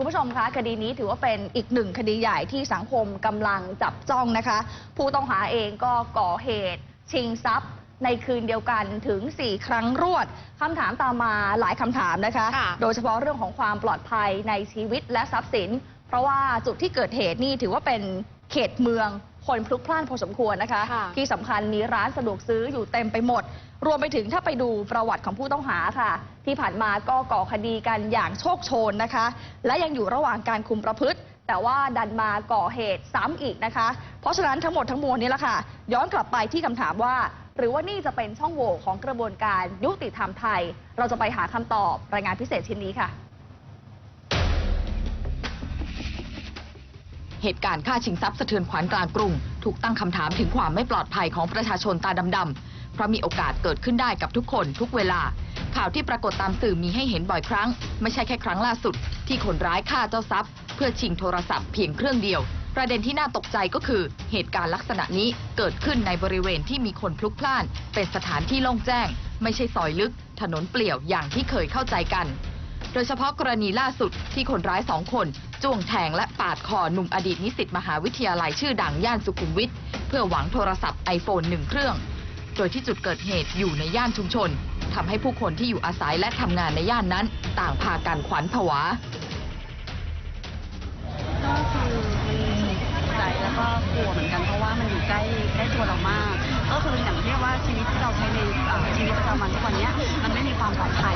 คุณผู้ชมคะคดีนี้ถือว่าเป็นอีกหนึ่งคดีใหญ่ที่สังคมกำลังจับจ้องนะคะ ผู้ต้องหาเองก็ก่อเหตุ ชิงทรัพย์ ในคืนเดียวกันถึง 4 ครั้งรวดคำถามตามมาหลายคำถามนะคะ ค่ะ โดยเฉพาะเรื่องของความปลอดภัยในชีวิตและทรัพย์สิน เพราะว่าจุดที่เกิดเหตุนี่ถือว่าเป็นเขตเมือง คนพลุกพล่านพอสมควรนะคะค่ะที่สำคัญมีร้านสะดวกซื้ออยู่เต็มไปหมด รวมไปถึงถ้าไปดูประวัติของผู้ต้องหาค่ะ ที่ผ่านมาก็ก่อคดีกันอย่างโชคโชนนะคะ และยังอยู่ระหว่างการคุมประพฤติ แต่ว่าดันมาก่อเหตุซ้ำอีกนะคะ เพราะฉะนั้นทั้งหมดทั้งมวลนี้แหละค่ะ ย้อนกลับไปที่คำถามว่า หรือว่านี่จะเป็นช่องโหว่ของกระบวนการยุติธรรมไทย เราจะไปหาคำตอบรายงานพิเศษชิ้นนี้ค่ะ เหตุการณ์ฆ่าชิงทรัพย์สะเทือนขวัญกลางกรุงถูกตั้งคำถามถึงความไม่ปลอดภัยของประชาชนตาดำๆเพราะมีโอกาสเกิดขึ้นได้กับทุกคนทุกเวลา ข่าวที่ปรากฏตามสื่อมีให้เห็นบ่อยครั้ง ไม่ใช่แค่ครั้งล่าสุด ที่คนร้ายฆ่าเจ้าทรัพย์ เพื่อชิงโทรศัพท์เพียงเครื่องเดียว ประเด็นที่น่าตกใจก็คือ เหตุการณ์ลักษณะนี้เกิดขึ้นในบริเวณที่มีคนพลุกพล่าน เป็นสถานที่โล่งแจ้ง ไม่ใช่ซอยลึก ถนนเปลี่ยวอย่างที่เคยเข้าใจกัน โดยเฉพาะกรณีล่าสุดที่คนร้ายสองคน จ้วงแทงและปาดคอหนุ่มอดีตนิสิตมหาวิทยาลัยชื่อดังย่านสุขุมวิทเพื่อหวังโทรศัพท์ไอโฟนหนึ่งเครื่อง โดยที่จุดเกิดเหตุอยู่ในย่านชุมชนทำให้ผู้คนที่อยู่อาศัยและทำงานในย่านนั้น ต่างพากันขวัญผวาก็คือมีใจแล้วก็กลัวเหมือนกันเพราะว่ามันอยู่ใกล้ใกล้ตัวเรามาก ก็คืออย่างที่ว่าชีวิตที่เราใช้ในทุกวันเนี้ยมันไม่มีความปลอดภัย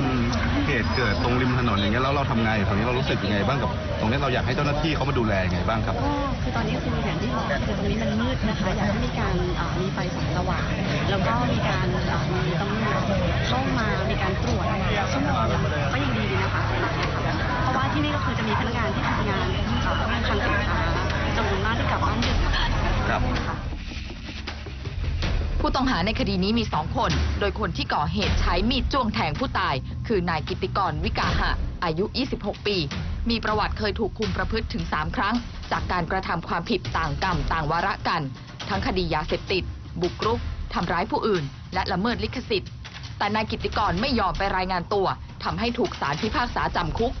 อืมเห ตุเกิดตรงริมถนนอย่างเงี้ยแล้วเราทำไงตรงนี้เรารู้สึกยังไงบ้างกับ ตรงนี้เราอยากให้เจ้าหน้าที่เขามาดูแลยังไงบ้างครับ ก็คือตอนนี้คืออย่างที่บอกคือตรงนี้มันมืดนะคะ อยากให้มีการเอ่อมีไฟส่องสว่างแล้วก็มีการเอ่อมีตำรวจเข้ามามีการตรวจชั่วโมงละก็ยังดีนะคะเพราะว่าที่นี่ก็คือจะมีพนักงานที่ทำงานเอ่อคลังสินค้าจำนวนมากที่กลับบ้านดึกครับค่ะ ต้องหาในคดีนี้มีสองคน โดยคนที่ก่อเหตุใช้มีดจ้วงแทงผู้ตาย คือนายกิติกรวิกาหะ อายุ 26 ปี มีประวัติเคยถูกคุมประพฤติถึง 3 ครั้ง จากการกระทำความผิดต่างกรรมต่างวาระกัน ทั้งคดียาเสพติด บุกรุกทำร้ายผู้อื่น และละเมิดลิขสิทธิ์ แต่นายกิติกรไม่ยอมไปรายงานตัวทำให้ถูกศาลพิพากษาจำคุก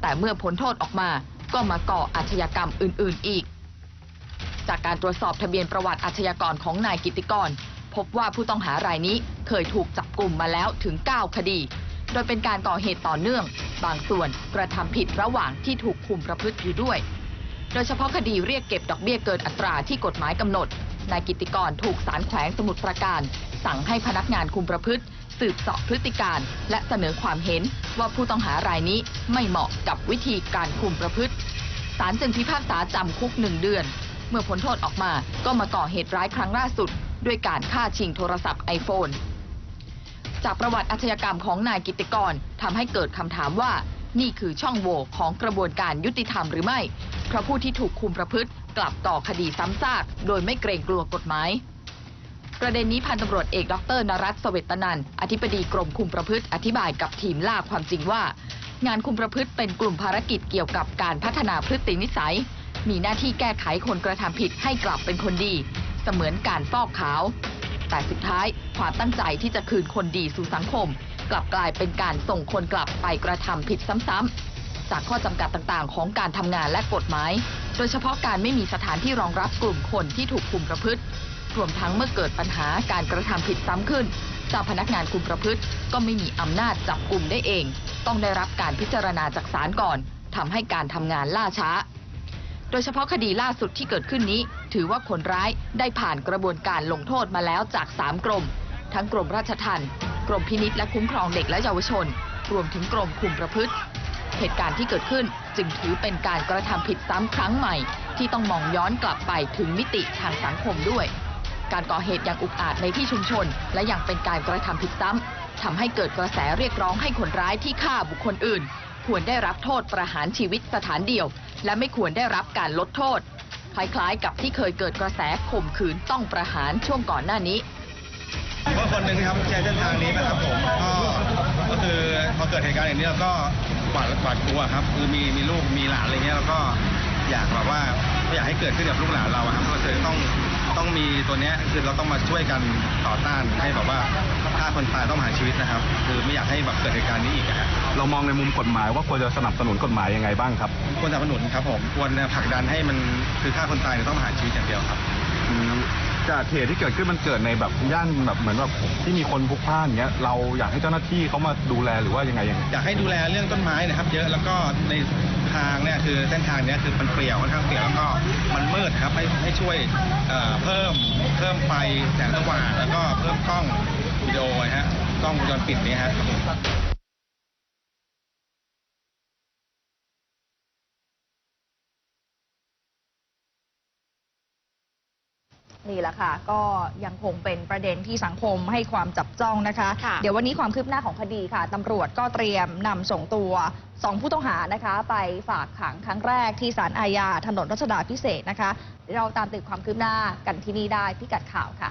แต่เมื่อพ้นโทษออกมา ก็มาก่ออาชญากรรมอื่น ๆ อีก จากการตรวจสอบทะเบียนประวัติอาชญากรของนายกิติกร พบว่าผู้ต้องหารายนี้เคยถูกจับกลุ่มมาแล้วถึง 9 คดี โดยเป็นการก่อเหตุต่อเนื่อง บางส่วนกระทำผิดระหว่างที่ถูกคุมประพฤติอยู่ด้วย โดยเฉพาะคดีเรียกเก็บดอกเบี้ยเกินอัตราที่กฎหมายกำหนด นายกิติกรถูกศาลแขวงสมุทรปราการ สั่งให้พนักงานคุมประพฤติ สืบเสาะพฤติการ และเสนอความเห็นว่าผู้ต้องหารายนี้ไม่เหมาะกับวิธีการคุมประพฤติศาลจึงพิพากษาจำคุกหนึ่งเดือน เมื่อพ้นโทษออกมาก็มาก่อเหตุร้ายครั้งล่าสุด ด้วยการฆ่าชิงโทรศัพท์ไอโฟนจากประวัติอาชญากรรมของนายกิติกรทำให้เกิดคำถามว่านี่คือช่องโหว่ของกระบวนการยุติธรรมหรือไม่ เพราะผู้ที่ถูกคุมประพฤติกลับก่อคดีซ้ำซาก โดยไม่เกรงกลัวกฎหมาย ประเด็นนี้พันตำรวจเอกดรนรัตเสเวตนันอธิบดีกรมคุมประพฤติอธิบายกับทีมล่าความจริงว่า งานคุมประพฤติเป็นกลุ่มภารกิจเกี่ยวกับการพัฒนาพฤตินิสัย มีหน้าที่แก้ไขคนกระทำผิดให้กลับเป็นคนดี เสมือนการฟอกขาว แต่สุดท้ายความตั้งใจที่จะคืนคนดีสู่สังคม กลับกลายเป็นการส่งคนกลับไปกระทำผิดซ้ำๆจากข้อจำกัดต่างๆ ของการทำงานและกฎหมาย โดยเฉพาะการไม่มีสถานที่รองรับกลุ่มคนที่ถูกคุมประพฤติรวมทั้งเมื่อเกิดปัญหาการกระทำผิดซ้ำขึ้นเจ้าพนักงานคุมประพฤติ ก็ไม่มีอำนาจจับกลุ่มได้เอง ต้องได้รับการพิจารณาจากศาลก่อนทำให้การทำงานล่าช้า โดยเฉพาะคดีล่าสุดที่เกิดขึ้นนี้ ถือว่าคนร้ายได้ผ่านกระบวนการลงโทษมาแล้วจาก 3 กรม ทั้งกรมราชทัณฑ์กรมพินิษและคุ้มครองเด็กและเยาวชน รวมถึงกรมคุมประพฤติ เหตุการณ์ที่เกิดขึ้นจึงถือเป็นการกระทำผิดซ้ำครั้งใหม่ ที่ต้องมองย้อนกลับไปถึงมิติทางสังคมด้วย การก่อเหตุอย่างอุกอาจในที่ชุมชน และยังเป็นการกระทำผิดซ้ำทำให้เกิดกระแสเรียกร้องให้คนร้ายที่ฆ่าบุคคลอื่น ควรได้รับโทษประหารชีวิตสถานเดียว และไม่ควรได้รับการลดโทษ คล้ายๆ กับที่เคยเกิดกระแสข่มขืนต้องประหารช่วงก่อนหน้านี้ก็คนหนึ่งนะครับใช้เส้นทางนี้นะครับผมก็ก็คือพอเกิดเหตุการณ์อย่างนี้เราก็หวาดหวาดกลัวครับคือมีมีลูกมีหลานอะไรเงี้ยแล้วก็อยากแบบว่าไม่อยากให้เกิดขึ้นกับลูกหลานเราอะครับก็คือต้องต้องมีตัวเนี้ยคือเราต้องมาช่วยกันต่อต้านให้แบบว่าถ้าคนตายต้องหาชีวิตนะครับ คือไม่อยากให้แบบเกิดเหตุการณ์นี้อีกอะฮะ เรามองในมุมกฎหมายว่าควรจะสนับสนุนกฎหมายยังไงบ้างครับควรสนับสนุนครับผมควรผลักดันให้มันคือฆ่าคนตายเนี่ยต้องประหารชีวิตอย่างเดียวครับอืมจากเหตุที่เกิดขึ้นมันเกิดในแบบย่านแบบเหมือนแบบที่มีคนพลุกพล่านอย่างเงี้ยเราอยากให้เจ้าหน้าที่เขามาดูแลหรือว่ายังไงยังไงอยากให้ดูแลเรื่องต้นไม้นะครับ เยอะแล้วก็ในทางเนี่ยคือเส้นทางเนี้ยคือมันเปลี่ยวค่อนข้างเปลี่ยวแล้วก็มันมืดครับให้ให้ช่วยเอ่อเพิ่มเพิ่มไฟแสงสว่างแล้วก็เพิ่มกล้องวิดีโอนะฮะกล้องวงจรปิดนี้ฮะครับผม นี่แหละค่ะ ก็ยังคงเป็นประเด็นที่สังคมให้ความจับจ้องนะคะ ค่ะเดี๋ยววันนี้ความคืบหน้าของคดีค่ะตำรวจก็เตรียมนำส่งตัวสองผู้ต้องหานะคะ ไปฝากขังครั้งแรกที่ศาลอาญาถนนรัชดาพิเศษกนะคะเดี๋ยวเราตามติดความคืบหน้ากันที่นี่ได้พิกัดข่าวค่ะ